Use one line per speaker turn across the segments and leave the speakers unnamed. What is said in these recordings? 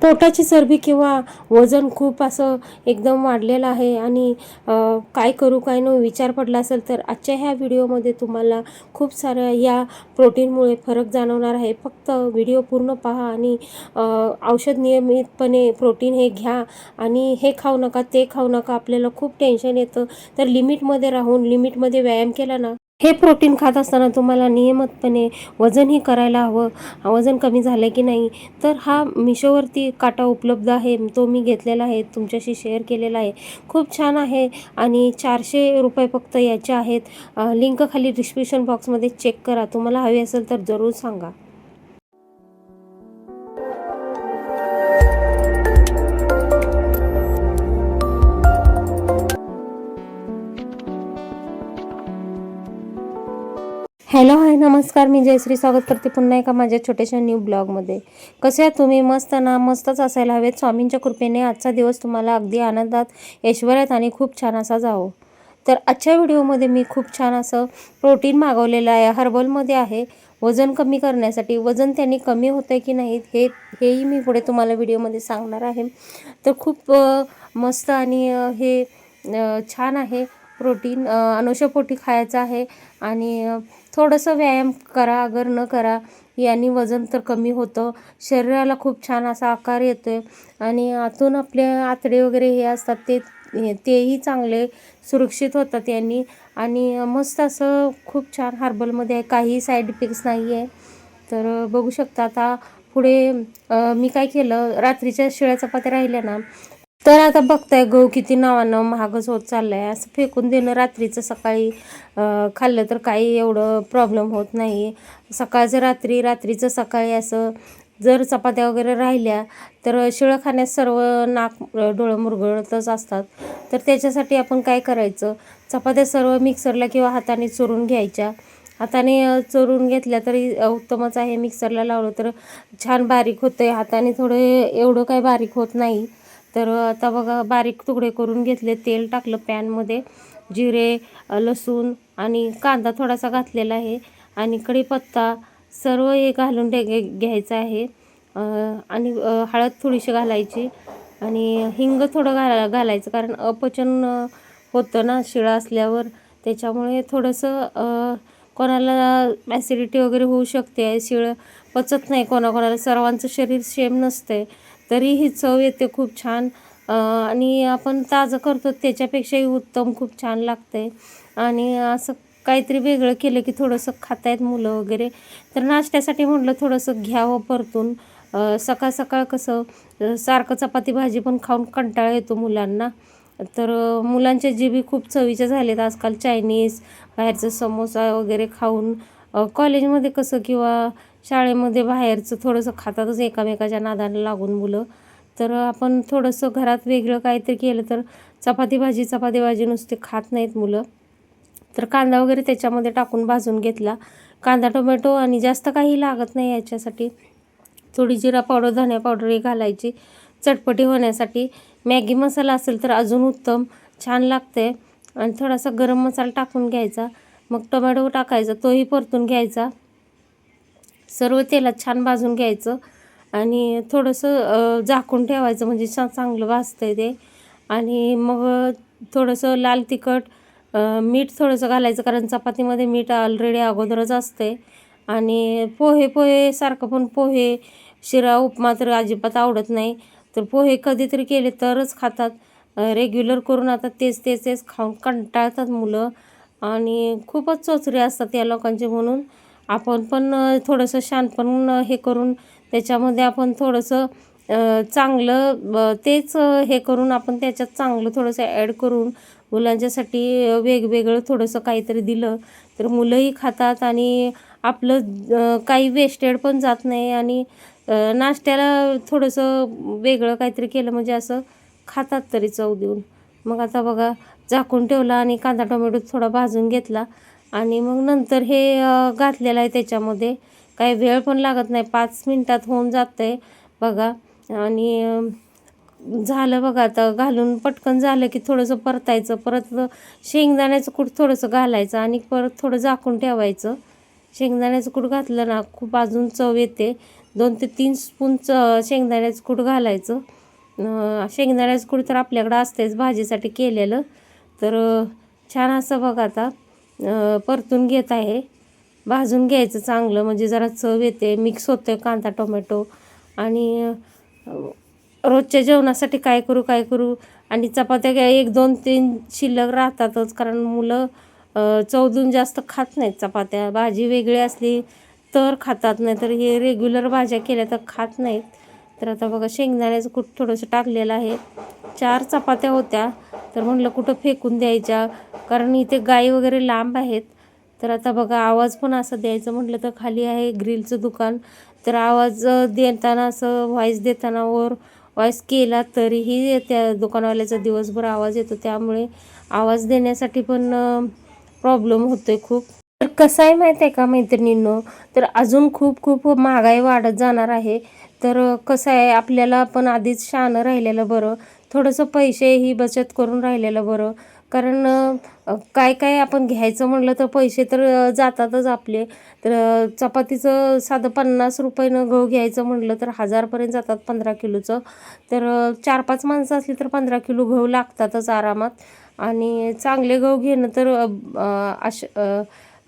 पोटाची चरबी किंवा वजन खूप असं एकदम वाढलेलं आहे आणि काय करू काय न विचार पडला असेल तर आजच्या ह्या व्हिडिओमध्ये तुम्हाला खूप साऱ्या या प्रोटीनमुळे फरक जाणवणार आहे. फक्त व्हिडिओ पूर्ण पहा आणि औषध नियमितपणे प्रोटीन हे घ्या आणि हे खाऊ नका ते खाऊ नका आपल्याला खूप टेन्शन येतं. तर लिमिटमध्ये राहून लिमिटमध्ये व्यायाम केला ना हे प्रोटीन खात असताना तुम्हाला नियमितपणे वजनही करायला हवं. वजन कमी झालं की नाही? तर हा मिशोवरती काटा उपलब्ध आहे. तो मी घेतलेला आहे. तुमच्याशी शेअर केलेला आहे. खूप छान आहे आणि चारशे रुपये फक्त याचे आहेत. लिंक खाली डिस्क्रिप्शन बॉक्समध्ये चेक करा. तुम्हाला हवी असेल तर जरूर सांगा. नमस्कार मी जयश्री स्वागत करते पुन्हा एका माझ्या छोट्याशा न्यू ब्लॉगमध्ये कसे आहात तुम्ही? मस्त ना? मस्तच असायला हवेत. स्वामींच्या कृपेने आजचा दिवस तुम्हाला अगदी आनंदात ऐश्वर्यात आणि खूप छान असा जावो. तर आजच्या व्हिडिओमध्ये मी खूप छान असं प्रोटीन मागवलेलं आहे. हर्बलमध्ये आहे. वजन कमी करण्यासाठी वजन त्यांनी कमी होतं आहे की नाही हे हेही मी पुढे तुम्हाला व्हिडिओमध्ये सांगणार आहे. तर खूप मस्त आणि हे छान आहे. प्रोटीन अनुषपोटी खायचं आहे आणि थोडंसं व्यायाम करा अगर न करा याने वजन तर कमी होतं. शरीराला खूप छान असा आकार येतो आहे आणि आतून आपले आतडे वगैरे हे असतात ते तेही चांगले सुरक्षित होतात यांनी. आणि मस्त असं खूप छान हर्बलमध्ये आहे काही साईड इफेक्ट्स नाही आहे. तर बघू शकता आता पुढे मी काय केलं रात्रीच्या शिळ्या चपात्या राहिल्या ना तर आता बघताय गहू किती नावानं महागच होत चाललाय. असं फेकून देणं रात्रीचं सकाळी खाल्लं तर काही एवढं प्रॉब्लेम होत नाही. सकाळचं रात्री रात्रीचं सकाळी असं जर चपात्या वगैरे राहिल्या तर शिळं खाण्यास सर्व नाक डोळं मुरगळतच असतात. तर त्याच्यासाठी आपण काय करायचं? चपात्या सर्व मिक्सरला किंवा हाताने चोरून घ्यायच्या. हाताने चोरून घेतल्या तरी उत्तमच आहे. मिक्सरला लावलं तर छान बारीक होतं आहे हाताने थोडं एवढं काही बारीक होत नाही. तर आता बघा बारीक तुकडे करून घेतले तेल टाकलं पॅनमध्ये जिरे लसूण आणि कांदा थोडासा घातलेला आहे. आणि कढीपत्ता सर्व हे घालून घे घ्यायचं आहे. आणि हळद थोडीशी घालायची. आणि हिंग थोडं घाला घालायचं कारण अपचन होतं ना शिळा असल्यावर. त्याच्यामुळे थोडंसं कोणाला ॲसिडिटी वगैरे होऊ शकते शिळं पचत नाही कोणाकोणाला. सर्वांचं शरीर सेम नसते तरी ही चव येते खूप छान. आणि आपण ताजं करतो त्याच्यापेक्षाही उत्तम खूप छान लागते आणि असं काहीतरी वेगळं केलं की थोडंसं खातायत मुलं वगैरे. तर नाश्त्यासाठी म्हटलं थोडंसं घ्यावं परतून. सकाळ सकाळ कसं सारखं चपाती भाजी पण खाऊन कंटाळा येतो मुलांना. तर मुलांच्या जीबी खूप चवीच्या झालेत आजकाल चायनीज बाहेरचं समोसा वगैरे खाऊन कॉलेजमध्ये कसं किंवा शाळेमध्ये बाहेरचं थोडंसं खातातच एकामेकाच्या नादाला लागून मुलं. तर आपण थोडंसं घरात वेगळं काहीतरी केलं तर चपाती भाजी चपाती भाजी नुसते खात नाहीत मुलं. तर कांदा वगैरे त्याच्यामध्ये टाकून भाजून घेतला. कांदा टोमॅटो आणि जास्त काही लागत नाही याच्यासाठी. थोडी जिरा पावडर धनिया पावडर घालायची. चटपटी होण्यासाठी. मॅगी मसाला असेल तर अजून उत्तम. छान लागते. आणि थोडासा गरम मसाला टाकून घ्यायचा. मग टोमॅटो टाकायचा. तोही परतून घ्यायचा. सर्व तेलात छान भाजून घ्यायचं. आणि थोडंसं झाकून ठेवायचं म्हणजे छान चांगलं भाजतं आहे ते. आणि मग थोडंसं लाल तिखट मीठ थोडंसं घालायचं कारण चपातीमध्ये मीठ ऑलरेडी अगोदरच असते आणि पोहे पोहे सारखं पण पोहे शिरा उपमा तर अजिबात आवडत नाही. तर पोहे कधीतरी केले तरच खातात. रेग्युलर करून आता तेच तेच तेच खाऊन कंटाळतात मुलं. आणि खूपच चोचरे असतात या लोकांचे म्हणून. आपण पण थोडंसं शानपण हे करून त्याच्यामध्ये आपण थोडंसं चांगलं तेच हे करून आपण त्याच्यात चांगलं थोडंसं ॲड करून मुलांच्यासाठी वेगवेगळं थोडंसं काहीतरी दिलं तर मुलंही खातात आणि आपलं काही वेस्टेड पण जात नाही आणि नाश्त्याला थोडंसं वेगळं काहीतरी केलं म्हणजे असं खातात तरी चव देऊन. मग आता बघा झाकून ठेवला आणि कांदा टोमॅटो थोडा भाजून घेतला. आणि मग नंतर हे घातलेलं आहे त्याच्यामध्ये. काही वेळ पण लागत नाही. पाच मिनटात होऊन जातं आहे बघा. आणि झालं बघा आता. घालून पटकन झालं की थोडंसं परतायचं. परत शेंगदाण्याचं कूट थोडंसं घालायचं आणि परत थोडं झाकून ठेवायचं. शेंगदाण्याचं कूट घातलं ना खूप अजून चव येते. दोन ते तीन स्पून च शेंगदाण्याचं कूट घालायचं. शेंगदाण्याचं कूट तर आपल्याकडं असतेच भाजीसाठी केलेलं. तर छान असं बघा आता. परतून घेत आहे. भाजून घ्यायचं चांगलं म्हणजे जरा चव येते. मिक्स होतं कांदा टोमॅटो आणि रोजच्या जेवणासाठी काय करू काय करू? आणि चपात्या काय एक दोन तीन शिल्लक राहतातच कारण मुलं चौदून जास्त खात नाहीत चपात्या. भाजी वेगळी असली तर खातात नाही तर हे रेग्युलर भाज्या केल्या तर खात नाहीत. तर आता बघा शेंगदाण्याचं कुठं थोडंसं टाकलेलं आहे. चार चपात्या होत्या तर म्हटलं कुठं फेकून द्यायच्या? कारण इथे गाई वगैरे लांब आहेत. तर आता बघा आवाज पण असं द्यायचं म्हटलं तर खाली आहे ग्रिलचं दुकान. तर आवाज देताना असं व्हॉईस देताना वर व्हॉईस केला तरीही त्या दुकानवाल्याचा दिवसभर आवाज येतो. त्यामुळे आवाज देण्यासाठी पण प्रॉब्लेम होतो आहे खूप. तर कसं आहे माहीत आहे का मैत्रिणींनो? तर अजून खूप खूप महागाई वाढत जाणार आहे. तर कसं आहे आपल्याला पण आधीच शहाणं राहिलेलं बरं. थोडंसं पैसेही बचत करून राहिलेलं बरं. कारण काय काय आपण घ्यायचं म्हणलं तर पैसे तर जातातच आपले. तर चपातीचं साधं पन्नास रुपयानं गहू घ्यायचं म्हणलं तर हजारपर्यंत जातात पंधरा किलोचं. तर चार पाच माणसं असली तर पंधरा किलो गहू लागतातच आरामात. आणि चांगले गहू घेणं तर अश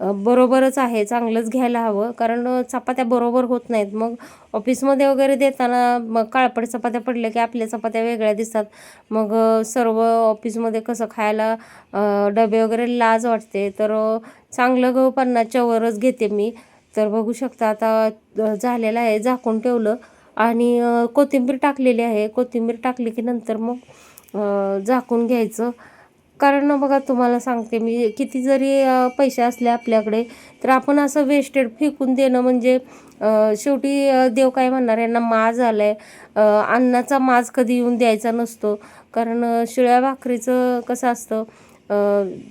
बरोबरच आहे चांगलंच घ्यायला हवं. कारण चपात्या बरोबर होत नाहीत. मग ऑफिसमध्ये वगैरे देताना मग काळपट चपात्या पडल्या की आपल्या चपात्या वेगळ्या दिसतात. मग सर्व ऑफिसमध्ये कसं खायला डबे वगैरे लाज वाटते. तर चांगलं गहू पन्नासच्या वरच घेते मी. तर बघू शकता आता झालेलं आहे झाकून ठेवलं. आणि कोथिंबीर टाकलेली आहे. कोथिंबीर टाकली की नंतर मग झाकून घ्यायचं. कारण बघा तुम्हाला सांगते मी किती जरी पैसे असले आपल्याकडे तर आपण असं वेस्टेड फेकून देणं म्हणजे शेवटी देव काय म्हणणार यांना माज आला आहे अन्नाचा माज कधी येऊन द्यायचा नसतो. कारण शिळ्या भाकरीचं कसं असतं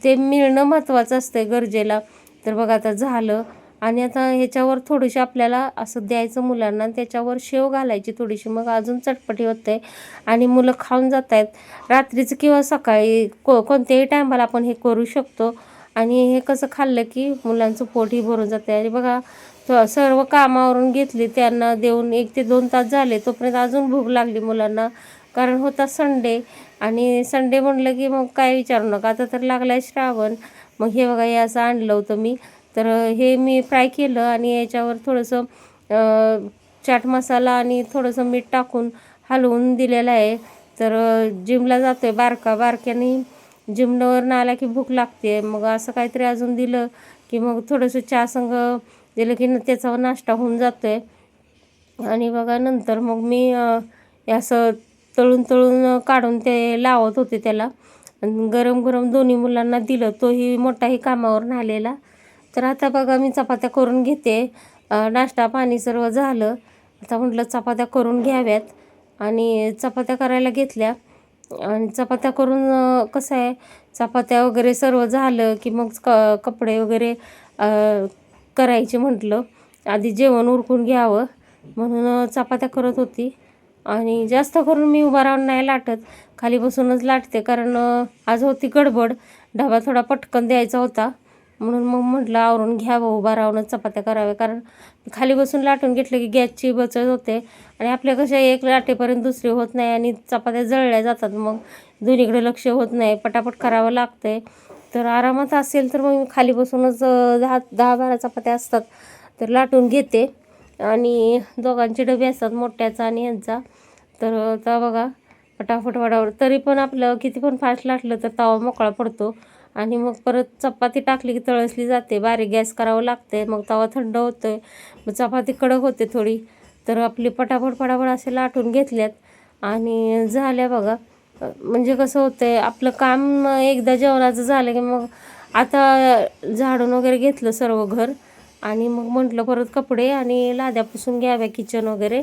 ते मिळणं महत्त्वाचं असतं गरजेला. तर बघा आता झालं आणि आता ह्याच्यावर थोडीशी आपल्याला असं द्यायचं मुलांना आणि त्याच्यावर शेव घालायची थोडीशी. मग अजून चटपटी होते. आणि मुलं खाऊन जात आहेत रात्रीचं किंवा सकाळी को कोणत्याही टायमाला आपण हे करू शकतो. आणि हे कसं खाल्लं की मुलांचं पोटही भरून जाते आणि बघा तो सर्व कामावरून घेतली त्यांना देऊन एक ते दोन तास झाले तोपर्यंत अजून भूक लागली मुलांना. कारण होता संडे. आणि संडे म्हणलं की मग काय विचारू नका. आता तर लागला आहे श्रावण. मग हे बघा हे असं आणलं होतं मी. तर हे मी फ्राय केलं आणि याच्यावर थोडंसं चाट मसाला आणि थोडंसं मीठ टाकून हलवून दिलेलं आहे. तर जिमला जातो आहे बारका बारक्याने जिमवरून आला की भूक लागते. मग असं काहीतरी अजून दिलं की मग थोडंसं चहा संग दिलं की न त्याचा नाश्ता होऊन जातो आहे आणि बघा नंतर मग मी असं तळून तळून काढून ते लावत होते त्याला. गरम गरम दोन्ही मुलांना दिलं. तोही मोठाही कामावरून आलेला तर आता बघा मी चपात्या करून घेते. नाश्ता पाणी सर्व झालं. आता म्हटलं चपात्या करून घ्याव्यात. आणि चपात्या करायला घेतल्या. आणि चपात्या करून कसं आहे चपात्या वगैरे सर्व झालं की मग क कपडे वगैरे करायचे म्हटलं. आधी जेवण उरकून घ्यावं म्हणून चपात्या करत होती. आणि जास्त करून मी उभा राहून नाही लाटत. खाली बसूनच लाटते कारण आज होती गडबड. डबा थोडा पटकन द्यायचा होता. म्हणून मग म्हटलं आवरून घ्यावं उभा राहूनच चपात्या कराव्या. कारण खाली बसून लाटून घेतलं की गॅसची बचत होते. आणि आपल्या कशा एक लाटेपर्यंत दुसरी होत नाही आणि चपात्या जळल्या जातात. मग दोन्हीकडे लक्ष होत नाही. पटापट करावं लागतंय. तर आरामात असेल तर मग खाली बसूनच दहा दहा बारा चपात्या असतात तर लाटून घेते. आणि दोघांचे डबे असतात मोठ्याचा आणि यांचा तर आता बघा फटाफट वाढावर तरी पण आपलं किती पण फास्ट लाटलं तर तवा मोकळा पडतो. आणि मग परत चपाती टाकली की तळसली जाते. बारीक गॅस करावं लागते मग तवा थंड होतोय. मग चपाती कडक होते थोडी. तर आपली पटापट पटापट असे लाटून घेतल्यात. आणि झाल्या बघा. म्हणजे कसं होतं आहे आपलं काम एकदा जेवणाचं झालं की मग आता झाडून वगैरे घेतलं सर्व घर. आणि मग म्हटलं परत कपडे आणि लाद्या पुसून घ्याव्या किचन वगैरे.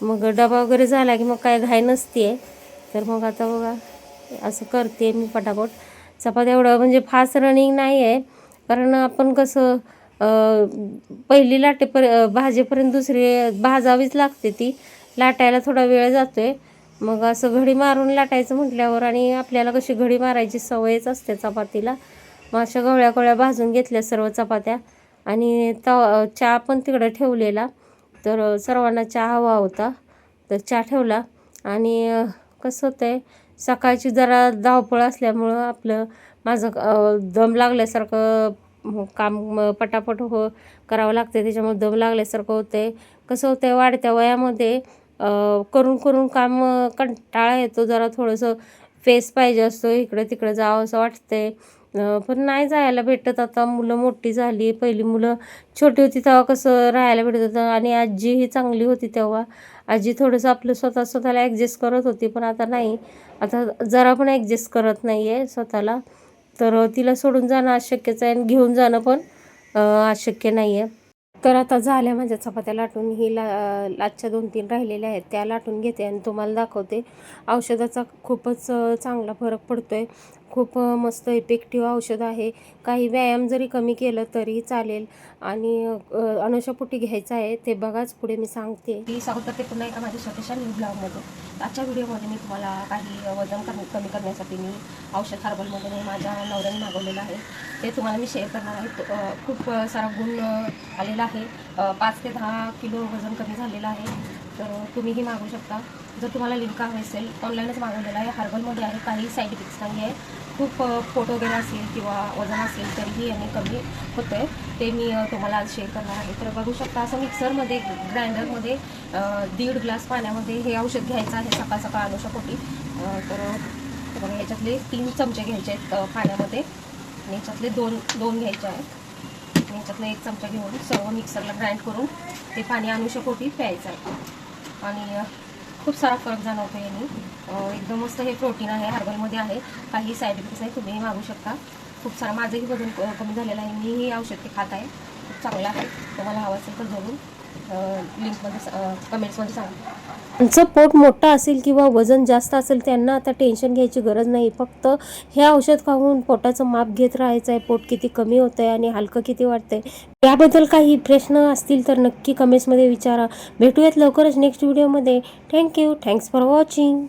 मग डबा वगैरे झाला की मग काय घाई नसते तर मग आता बघा असं करते मी पटापट. चपात्या एवढं म्हणजे फास्ट रनिंग नाही आहे कारण आपण कसं पहिली लाटेपर भाजेपर्यंत दुसरी भाजावीच लागते ती. लाटायला थोडा वेळ जातो आहे मग असं घडी मारून लाटायचं म्हटल्यावर आणि आपल्याला कशी घडी मारायची सवयच असते चपातीला. मग अशा गवळ्या गवळ्या भाजून घेतल्या सर्व चपात्या. आणि तवा चहा पण तिकडं ठेवलेला. तर सर्वांना चहा हवा होता. तर चहा ठेवला. आणि कसं होतं आहे सकाळची जरा धावपळ असल्यामुळं आपलं माझं दम लागल्यासारखं काम पटापट हो करावं लागते त्याच्यामुळे दम लागल्यासारखं होतं आहे कसं होतं आहे वाढत्या वयामध्ये करून करून काम कंटाळा येतो. जरा थोडंसं फेस पाहिजे असतो. इकडं तिकडं जावं असं वाटतंय. पण नाही जायला भेटत. आता मुलं मोठी झाली पहिली मुलं छोटी होती तेव्हा कसं राहायला भेटत होतं. आणि आजी ही चांगली होती तेव्हा. आजी थोडंसं आपलं स्वतः स्वतःला ॲडजस्ट करत होती पण आता नाही. आता जरा पण ॲडजस्ट करत नाही आहे स्वतःला. तर तिला सोडून जाणं अशक्यच आहे आणि घेऊन जाणं पण अशक्य नाही आहे तर आता झाल्या माझ्या चपात्या लाटून. ही ला लाटच्या दोन तीन राहिलेल्या आहेत. त्या लाटून घेते आणि तुम्हाला दाखवते. औषधाचा खूपच चांगला फरक पडतो आहे खूप मस्त इफेक्टिव्ह औषध आहे. काही व्यायाम जरी कमी केलं तरी चालेल. आणि अनुशापोटी घ्यायचं आहे ते बघाच पुढे मी सांगते.
मी स्वागत करते पुन्हा एका माझ्या स्वतःच्या न्यू ब्लॉगमध्ये आजच्या व्हिडिओमध्ये मी तुम्हाला काही वजन कमी कमी करण्यासाठी मी औषध हर्बलमध्ये माझ्या नवऱ्याने मागवलेलं आहे. ते तुम्हाला मी शेअर करणार आहे. खूप सारा गुण आलेला आहे. पाच ते दहा किलो वजन कमी झालेलं आहे. तर तुम्हीही मागू शकता. जर तुम्हाला लिंक हवी असेल ऑनलाईनच मागवलेलं आहे. हर्बलमध्ये आहे काही साईड इफेक्ट्स नाही आहे खूप फोटो पोट वगैरे असेल किंवा वजन असेल तरीही याने कमी होतं आहे ते मी तुम्हाला आज शेअर करणार आहे. तर बघू शकता असं मिक्सरमध्ये ग्राइंडरमध्ये दीड ग्लास पाण्यामध्ये हे औषध घ्यायचं आहे. सकाळ सकाळ अनुषापोटी तर बघा ह्याच्यातले तीन चमचे घ्यायचे आहेत पाण्यामध्ये. आणि ह्याच्यातले दोन दोन घ्यायचे आहेत. आणि ह्याच्यातलं एक चमचा घेऊन सर्व मिक्सरला ग्राइंड करून ते पाणी अनुषापोटी प्यायचं आहे. आणि खूप सारा फरक जाणवतो यांनी. एकदम मस्त हे प्रोटीन आहे हर्बलमध्ये आहे. काही साईड इफेक्ट्स आहे तुम्हीही मागू शकता. खूप सारा माझंही वजन कमी झालेलं आहे. मीही औषध ते खात आहे. खूप चांगलं आहे. तुम्हाला हवं असेल तर जरूर लिंकमध्ये कमेंट्समध्ये सांगा.
त्यांचं पोट मोठं असेल किंवा वजन जास्त असेल त्यांना आता टेन्शन घ्यायची गरज नाही. फक्त हे औषध खाऊन पोटाचं माप घेत राहायचं आहे पोट किती कमी होतं आहे आणि हलकं किती वाटतंय याबद्दल काही प्रश्न असतील तर नक्की कमेंट्समध्ये विचारा. भेटूयात लवकरच नेक्स्ट व्हिडिओमध्ये थँक्यू थँक्स फॉर वॉचिंग